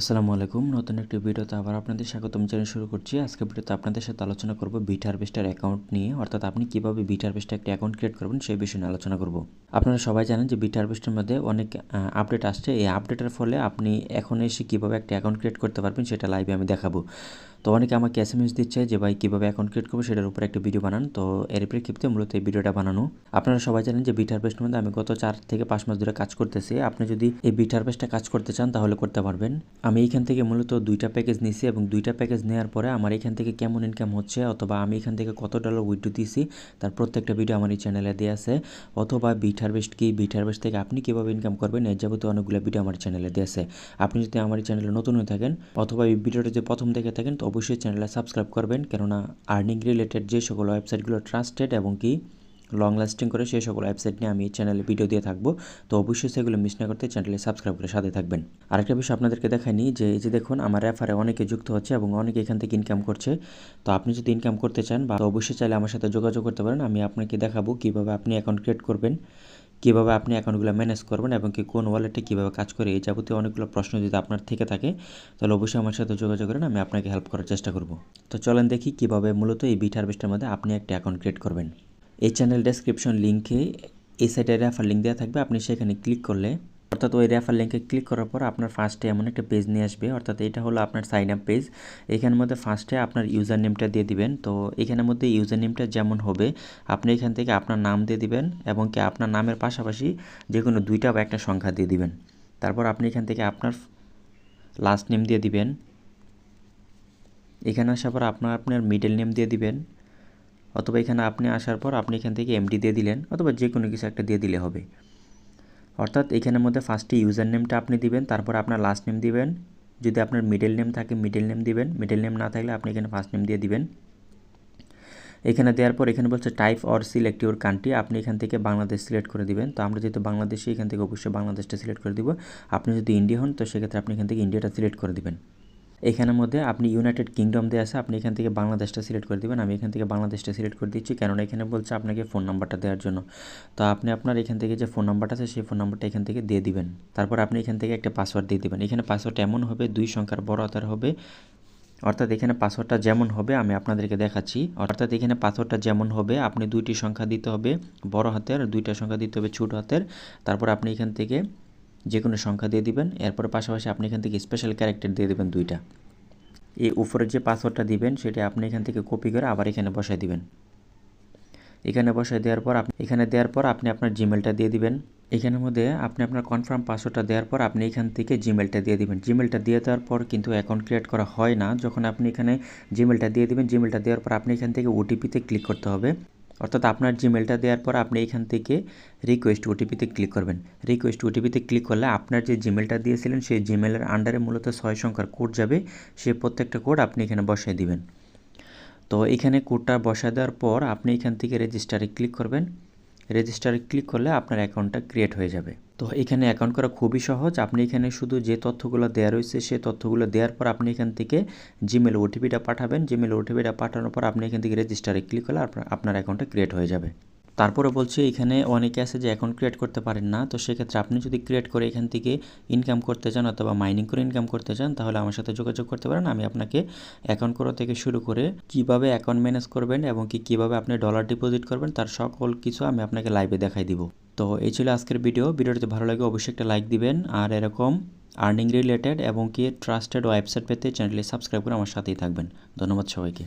আসসালামু আলাইকুম। নতুন একটি ভিডিওতে আবার আপনাদের স্বাগতম জানিয়ে শুরু করছি। আজকে ভিডিওতে আপনাদের সাথে আলোচনা করব বিট হারভেস্টার অ্যাকাউন্ট নিয়ে। অর্থাৎ আপনি কীভাবে বিট হারভেস্টার একটি অ্যাকাউন্ট ক্রিয়েট করবেন সেই বিষয়ে আলোচনা করব। আপনারা সবাই জানেন যে বিট মধ্যে অনেক আপডেট আসছে। এই আপডেটের ফলে আপনি এখন এসে কীভাবে একটা অ্যাকাউন্ট ক্রিয়েট করতে পারবেন সেটা লাইভে আমি দেখাবো। তো অনেকে আমাকে এস এম এস দিচ্ছে যে, ভাই, কীভাবে অ্যাকাউন্ট ক্রিয়েট করব সেটার উপর একটা ভিডিও বানান। তো এর প্রেক্ষিপ্তে মূলত এই ভিডিওটা বানানো। আপনারা সবাই জানেন যে বিট হারভেস্টের মধ্যে আমি গত চার থেকে পাঁচ মাস ধরে কাজ করতেছি। আপনি যদি এই বিট হারভেস্টটা কাজ করতে চান তাহলে করতে পারবেন। আমি এইখান থেকে মূলত দুইটা প্যাকেজ নিছি এবং দুইটা প্যাকেজ নেওয়ার পরে আমার এখান থেকে কেমন ইনকাম হচ্ছে অথবা আমি এখান থেকে কত ডলার উইথড্রো দিয়েছি তার প্রত্যেকটা ভিডিও আমার এই চ্যানেলে দেওয়া আছে। অথবা বিট হারভেস্ট কি বিট হারভেস্ট থেকে আপনি কীভাবে ইনকাম করবেন, এর যাবতীয় অনেকগুলো ভিডিও আমার চ্যানেলে দেওয়া আছে। আপনি যদি আমার চ্যানেলে নতুন হয়ে থাকেন অথবা এই ভিডিওটা যদি প্রথম দেখে থাকেন, তো অবশ্যই চ্যানেলে সাবস্ক্রাইব করবেন। কেননা আর্নিং রিলেটেড যে সকল ওয়েবসাইটগুলো ট্রাস্টেড এবং কি লং লাস্টিং করে সেই সকল ওয়েবসাইট নিয়ে আমি চ্যানেলে ভিডিও দিয়ে থাকব। তো অবশ্যই সেগুলো মিস না করতে চ্যানেলে সাবস্ক্রাইব করে সাথে থাকবেন। আরেকটা বিষয় আপনাদেরকে দেখাইনি যে, এই যে দেখুন, আমার রেফারে অনেকে যুক্ত হচ্ছে এবং অনেকে এখান থেকে ইনকাম করছে। তো আপনি যদি ইনকাম করতে চান বা অবশ্যই চাইলে আমার সাথে যোগাযোগ করতে পারেন, আমি আপনাকে দেখাবো কীভাবে আপনি অ্যাকাউন্ট ক্রিয়েট করবেন, কীভাবে আপনি অ্যাকাউন্টগুলো ম্যানেজ করবেন এবং কি কোন ওয়ালেটে কীভাবে কাজ করে, এই যাবতীয় অনেকগুলো প্রশ্ন যদি আপনার থেকে থাকে, তাহলে অবশ্যই আমার সাথে যোগাযোগ করেন, আমি আপনাকে হেল্প করার চেষ্টা করব। তো চলেন দেখি কীভাবে মূলত এই বিট হারভেস্টের মধ্যে আপনি একটা অ্যাকাউন্ট ক্রিয়েট করবেন। এই চ্যানেল ডেসক্রিপশন লিঙ্কে এই সাইটে রেফার লিঙ্ক দেওয়া থাকবে, আপনি সেখানে ক্লিক করলে, অর্থাৎ ওই রেফার লিঙ্কে ক্লিক করার পর আপনার ফার্স্টে এমন একটা পেজ নিয়ে আসবে, অর্থাৎ এটা হলো আপনার সাইন আপ পেজ এখানের মধ্যে ফার্স্টে আপনার ইউজার নেমটা দিয়ে দিবেন, তো এখানের মধ্যে ইউজার নেমটা যেমন হবে, আপনি এখান থেকে আপনার নাম দিয়ে দিবেন, এবং কি আপনার নামের পাশাপাশি যে কোনো দুইটা বা একটা সংখ্যা দিয়ে দিবেন। তারপর আপনি এখান থেকে আপনার লাস্ট নেম দিয়ে দিবেন। এখানে আসার পর আপনার আপনার মিডল নেম দিয়ে দিবেন। অথবা এখানে আপনি আসার পর আপনি এখান থেকে এমডি দিয়ে দিলেন, অথবা যে কোনো কিছু একটা দিয়ে দিলে হবে। অর্থাৎ এখানের মধ্যে ফার্স্টে ইউজার নেমটা আপনি দিবেন, তারপর আপনার লাস্ট নেম দিবেন। যদি আপনার মিডল নেম থাকে মিডল নেম দিবেন। মিডল নেম না থাকলে আপনি এখানে ফার্স্ট নেম দিয়ে দিবেন। এখানে দেওয়ার পর এখানে বলছে type or select your country আপনি এখান থেকে বাংলাদেশ সিলেক্ট করে দিবেন। তো আমরা যেহেতু বাংলাদেশে, এখান থেকে অবশ্যই বাংলাদেশটা সিলেক্ট করে দিব। আপনি যদি ইন্ডিয়া হন, তো সেক্ষেত্রে আপনি এখান থেকে ইন্ডিয়াটা সিলেক্ট করে দিবেন। এখানের মধ্যে আপনি ইউনাইটেড কিংডম দিয়ে আছে, আপনি এখান থেকে বাংলাদেশটা সিলেক্ট করে দেবেন। আমি এখান থেকে বাংলাদেশটা সিলেক্ট করে দিচ্ছি, কেননা এখানে বলছে আপনাকে ফোন নাম্বারটা দেওয়ার জন্য। তো আপনি আপনার এখান থেকে যে ফোন নাম্বারটা আছে, সেই ফোন নাম্বারটা এখান থেকে দিয়ে দিবেন। তারপর আপনি এখান থেকে একটা পাসওয়ার্ড দিয়ে দেবেন। এখানে পাসওয়ার্ড এমন হবে, দুই সংখ্যার বড় আকার হবে। অর্থাৎ এখানে পাসওয়ার্ডটা যেমন হবে, আমি আপনাদেরকে দেখাচ্ছি। অর্থাৎ এখানে পাসওয়ার্ডটা যেমন হবে, আপনি দুইটি সংখ্যা দিতে হবে, বড় হাতের, দুইটা সংখ্যা দিতে হবে, ছোট হাতের। তারপর আপনি এখান থেকে যে কোনো সংখ্যা দিয়ে দিবেন, এরপর পাশাপাশি আপনি এখান থেকে স্পেশাল ক্যারেক্টার দিয়ে দেবেন দুইটা। এই উপরে যে পাসওয়ার্ডটা দিবেন, সেটা আপনি এখান থেকে কপি করে আবার এখানে বসায় দিবেন। এখানে বসায় দেওয়ার পর আপনি এখানে দেওয়ার পর আপনি আপনার জিমেলটা দিয়ে দিবেন। এখানের মধ্যে আপনি আপনার কনফার্ম পাসওয়ার্ডটা দেওয়ার পর আপনি এখান থেকে জিমেলটা দিয়ে দিবেন। জিমেলটা দিয়ে দেওয়ার পর কিন্তু অ্যাকাউন্ট ক্রিয়েট করা হয় না। যখন আপনি এখানে জিমেলটা দিয়ে দিবেন জিমেলটা দেওয়ার পর আপনি এখান থেকে ওটিপিতে ক্লিক করতে হবে। অর্থাৎ আপনার জিমেলটা দেওয়ার পর আপনি এখান থেকে রিকোয়েস্ট ওটিপিতে ক্লিক করবেন। রিকোয়েস্ট ওটিপিতে ক্লিক করলে আপনার যে জিমেলটা দিয়েছিলেন, সেই জিমেলের আন্ডারে মূলত ছয় সংখ্যার কোড যাবে। সে প্রত্যেকটা কোড আপনি এখানে বসিয়ে দিবেন। তো এখানে কোডটা বসা দেওয়ার পর আপনি এখান থেকে রেজিস্টারে ক্লিক করবেন। রেজিস্টারে ক্লিক করলে আপনার অ্যাকাউন্টটা ক্রিয়েট হয়ে যাবে। তো এখানে অ্যাকাউন্ট করা খুবই সহজ। আপনি এখানে শুধু যে তথ্যগুলো দেওয়া রয়েছে, সে তথ্যগুলো দেওয়ার পর আপনি এখান থেকে জিমেল ওটিপিটা পাঠাবেন। জিমেল ওটিপিটা পাঠানোর পর আপনি এখান থেকে রেজিস্টারে ক্লিক করলে আপনার অ্যাকাউন্টটা ক্রিয়েট হয়ে যাবে। তারপরে বলছি, এখানে অনেকে আছে যে অ্যাকাউন্ট ক্রিয়েট করতে পারেন না। তো সেক্ষেত্রে আপনি যদি ক্রিয়েট করে এখান থেকে ইনকাম করতে চান অথবা মাইনিং করে ইনকাম করতে চান, তাহলে আমার সাথে যোগাযোগ করতে পারেন। আমি আপনাকে অ্যাকাউন্ট করা থেকে শুরু করে কীভাবে অ্যাকাউন্ট ম্যানেজ করবেন এবং কি কীভাবে আপনি ডলার ডিপোজিট করবেন, তার সকল কিছু আমি আপনাকে লাইভে দেখাই দিব। তো এই ছিল আজকের ভিডিও ভিডিওটি ভালো লাগে অবশ্যই একটা লাইক দিবেন। আর এরকম আর্নিং রিলেটেড এবং কি ট্রাস্টেড ওয়েবসাইট পেতে চ্যানেলটি সাবস্ক্রাইব করে আমার সাথেই থাকবেন। ধন্যবাদ সবাইকে।